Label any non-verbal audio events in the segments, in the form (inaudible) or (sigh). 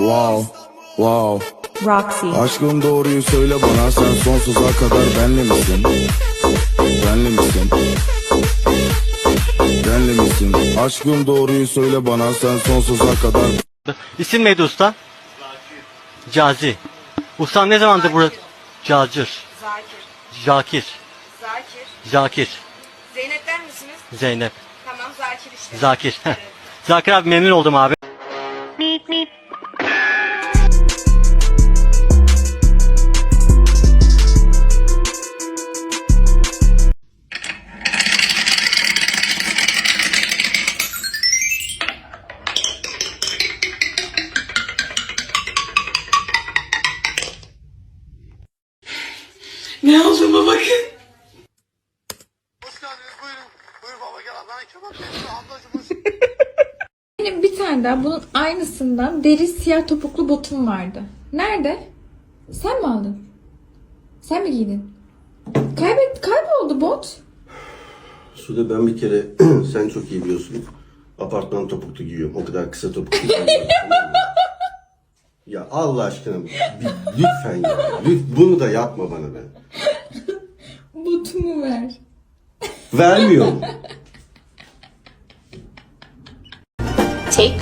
Wow, wow. Roxy. Aşkım doğruyu söyle bana sen sonsuza kadar benle misin? Benle misin? Benle misin? Aşkım doğruyu söyle bana sen sonsuza kadar İsim neydi usta? Cazi. Usta ne zamandır burada? Cacır. Zakir. Jakir. Zakir. Zakir. Zeynep der misiniz? Zeynep. Tamam Zakir işte. Zakir. (laughs) Zakir abi memnun oldum abi. Ne olduğuma bakın. Benim bir tane daha bunun aynısından deri siyah topuklu botum vardı. Nerede? Sen mi aldın? Sen mi giydin? Kaybet, kayboldu bot. Sude ben bir kere (clears throat) sen çok iyi biliyorsun. Apartman topuklu giyiyorum. O kadar kısa topuklu giyiyorum. ya Allah aşkına bir- lütfen ya. Lütfen, bunu da yapma bana be. mu ver? Vermiyor. Take.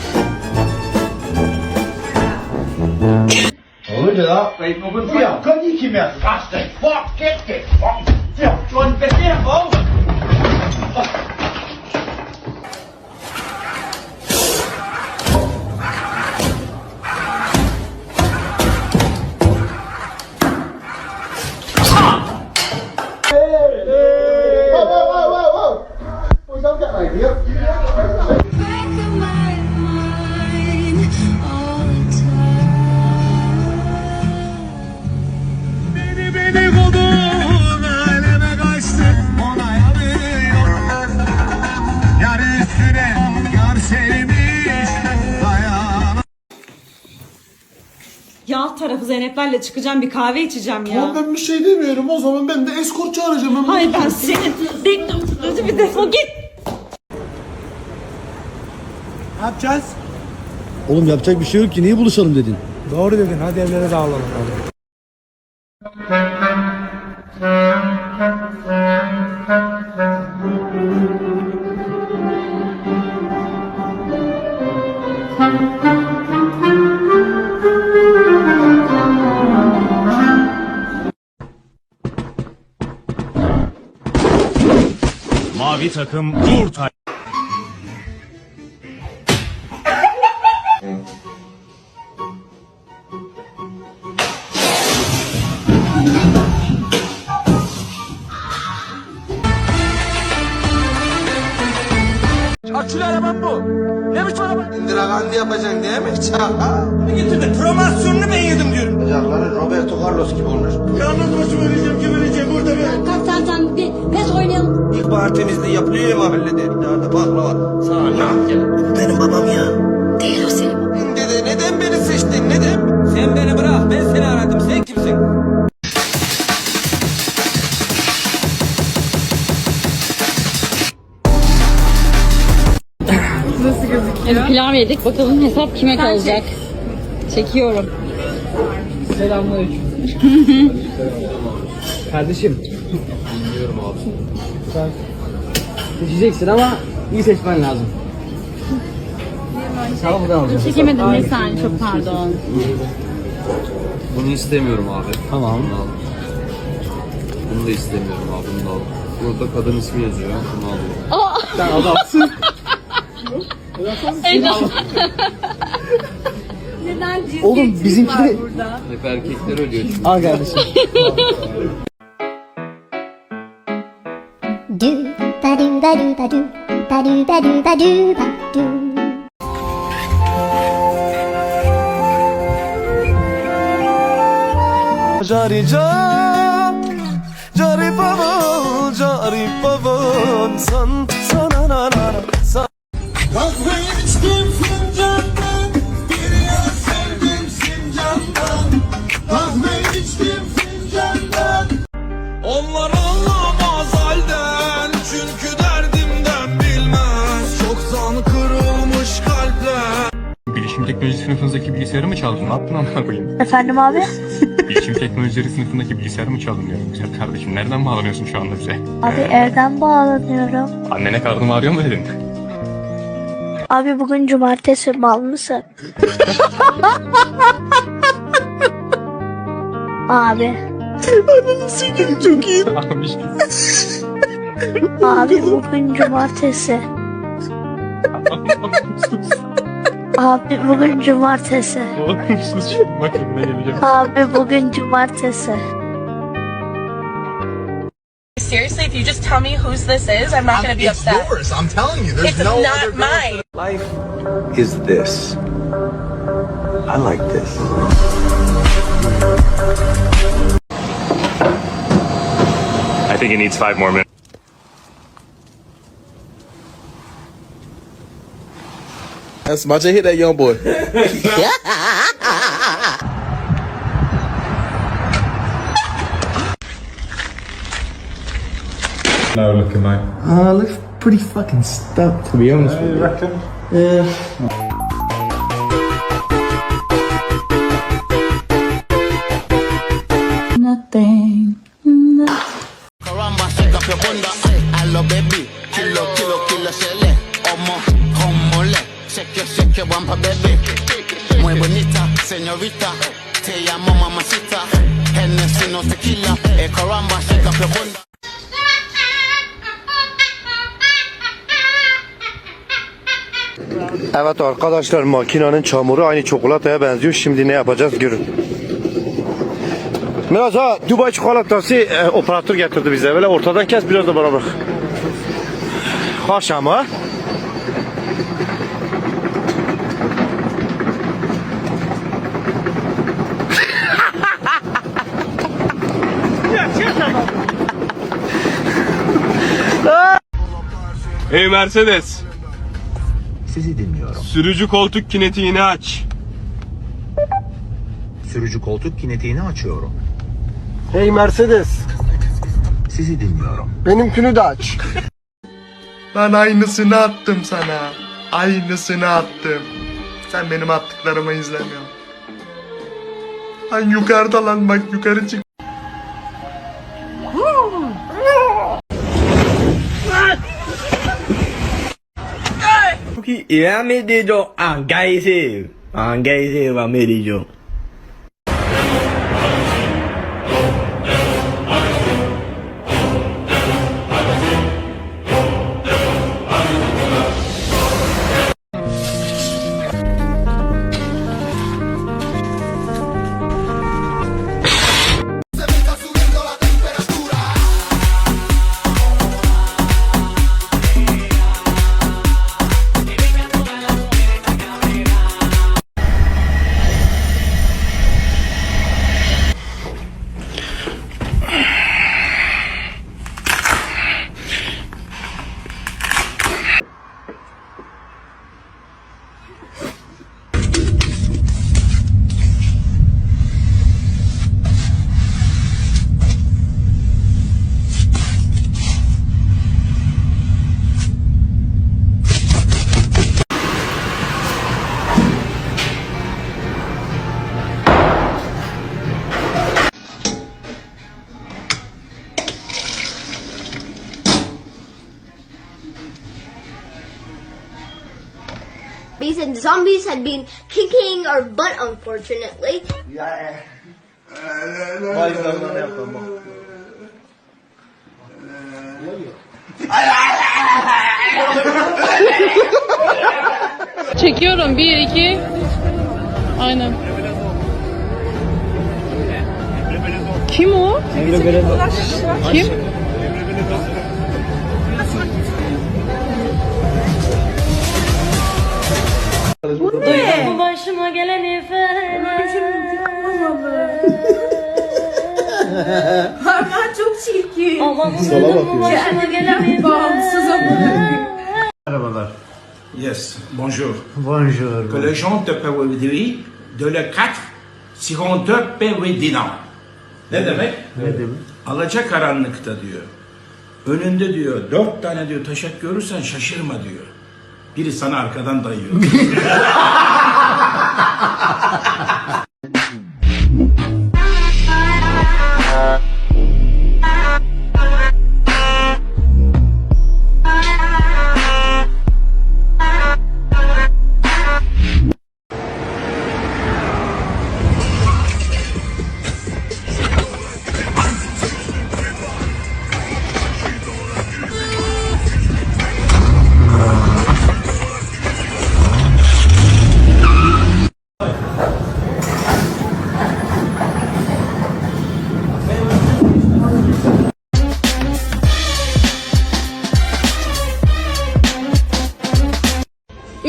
Hör du that? Vet någon fel? Jag kan inte. Fuck, get. Fuck. Yağ tarafı Zeynep'lerle çıkacağım bir kahve içeceğim ya. Ben bir şey demiyorum o zaman ben de eskort çağıracağım. Ben Hayır ben senin. Denk Hadi bir defol git. Ne yapacağız? Oğlum yapacak bir şey yok ki niye buluşalım dedin? Doğru dedin hadi evlere dağılalım. (laughs) Mavi takım dur tay Akülü arabam bu. Ne biçim araba? Indira Gandhi yapacaksın değil mi? Getirdin. Promosyonunu ben yedim diyorum. Bacakları Roberto Carlos gibi olmuş. Yalnız başıma öleceğim kim ölecek burada bir. Kalk sen sen bir pes oynayalım. İlkbahar temizliği yapılıyor ya mahallede. Bir daha da baklava. Sana ne yapacağım? Benim babam ya. Değil o senin. Dede neden beni seçtin? Neden? Sen beni bırak ben seni aradım sen kimsin? Evet, pilav yedik. Bakalım hesap kime kalacak? Çekiyorum. Kardeşim. Bilmiyorum abi. Sen seçeceksin ama iyi seçmen lazım. Sana buradan alacağım. Çekemedim bir saniye çok pardon. Bunu istemiyorum abi. Tamam. Bunu al. Bunu da istemiyorum abi. Bunu da al. Burada kadın ismi yazıyor. Bunu alıyorum. Sen adamsın. Oğlum bizimki de... Hep erkekler ölüyor çünkü. Al kardeşim. (laughs) do ba do ba do ba do ba do ba do ba do. Cari can Cari pavon Cari pavon San Sana na na na San teknoloji sınıfınızdaki bilgisayarı mı çaldın? Ne yaptın amına koyayım? Efendim abi? (laughs) Bilişim teknolojileri sınıfındaki bilgisayarı mı çaldın diyorum. Güzel kardeşim nereden bağlanıyorsun şu anda bize? Abi evden bağlanıyorum. Annene karnım ağrıyor mu dedin? Abi bugün cumartesi mal mısın? (laughs) Abi. Abi Abi bugün cumartesi. Abi bugün cumartesi. Oğlum sus şimdi bak önüne geleceğim. Abi bugün cumartesi. Seriously, if you just tell me whose this is, I'm not gonna be upset. yours. I'm telling you. It's not mine. Life is this. I like this. I think it needs five more minutes. That's my hit that young boy. no looking, mate. Uh, looks pretty fucking stuck to be honest with you. Yeah. Nothing. Caramba, shake up your bunda. Hello, baby. Kilo, kilo, kilo, shele. Omo, homole. Shake shake bumper, baby. Muy bonita, señorita. Te llamo mamacita. Hennessy, no tequila. Caramba, shake up your bunda. Evet arkadaşlar makinenin çamuru aynı çikolataya benziyor. Şimdi ne yapacağız görün. Biraz ha Dubai çikolatası e, operatör getirdi bize. Böyle ortadan kes biraz da bana bırak. Haş ama. Hey Mercedes. Sizi dinliyorum. Sürücü koltuk kinetiğini aç. Sürücü koltuk kinetiğini açıyorum. Hey Mercedes. Sizi dinliyorum. Benimkini de aç. ben aynısını attım sana. Aynısını attım. Sen benim attıklarımı izlemiyorsun. Lan yukarıda lan bak yukarı çık. એ અમે દેજો આંગાઈ છે આંગાઈ છે અમે દેજો gens. And zombies had been kicking our butt, unfortunately. Çekiyorum. Bir, iki. Aynen. Kim o? Kim? Parmağın çok çirkin. Aman Sola bakıyor. geleni Bağımsız ama. Yes, bonjour. Bonjour. Que le gens te prévenir de le 4 seront deux péridinants. Ne demek? Ne demek? Alaca karanlıkta diyor. Önünde diyor dört tane diyor taşak görürsen şaşırma diyor. Biri sana arkadan dayıyor. (laughs)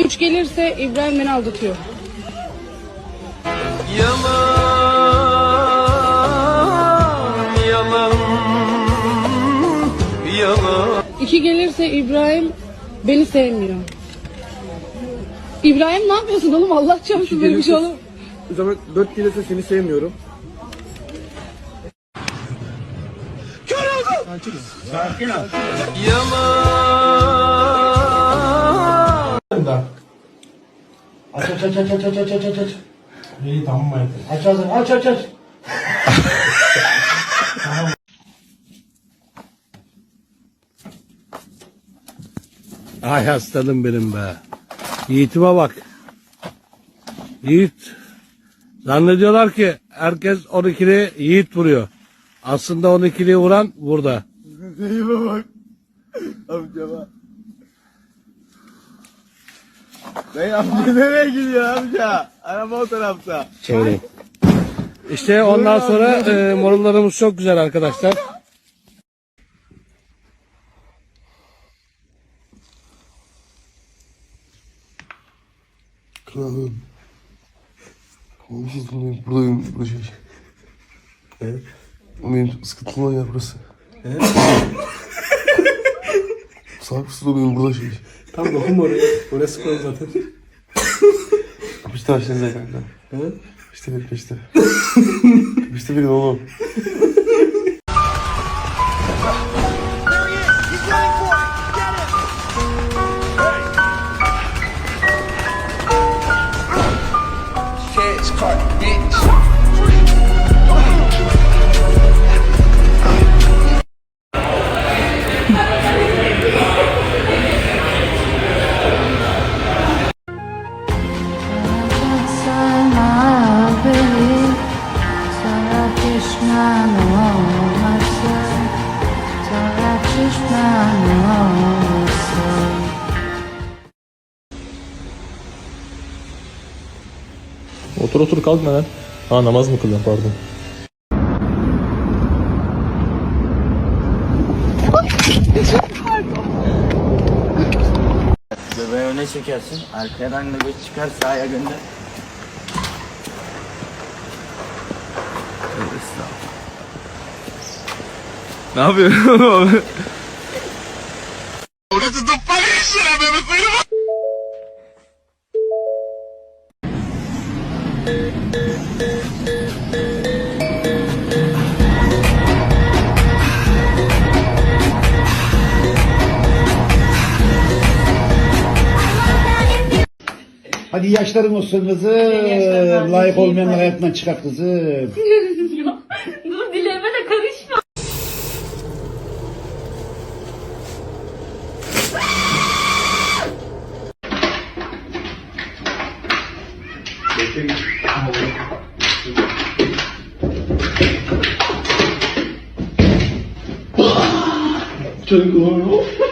gelirse İbrahim beni aldatıyor. İki gelirse İbrahim beni sevmiyor. İbrahim ne yapıyorsun oğlum Allah çarpsın böyle bir şey olur. O zaman dört gelirse seni sevmiyorum. Aç aç aç aç aç aç aç aç aç aç. İyi tamam haydi. Aç ağzını aç aç aç. Ay aslanım benim be. Yiğitime bak. Yiğit. Zannediyorlar ki herkes 12'li Yiğit vuruyor. Aslında 12'li vuran burada. Neyime bak. Amcama. Dayı amca (laughs) nereye gidiyor amca? Araba o tarafta. Çevireyim. İşte ondan sonra e, morullarımız çok güzel arkadaşlar. Kralım. Komşuz buradayım, buradayım, burada şey. Evet. Benim sıkıntılı yer burası. Evet. Sarpsız oluyor burada şey. Tam dokunma oraya. Orası koy zaten. Kapıştı aşağıya kanka. He? Kapıştı bir peşte. Kapıştı bir oğlum. Kalkma lan. Ha namaz mı kılıyorsun pardon. Göbeği öne çekersin. Arkadan nöbet çıkar sağa gönder. Ne yapıyorsun? bir yaşların olsun kızım. Layık olsun. olmayan hayatından çıkar kızım. (laughs) Dur dileme de karışma. Çocuk ulan o.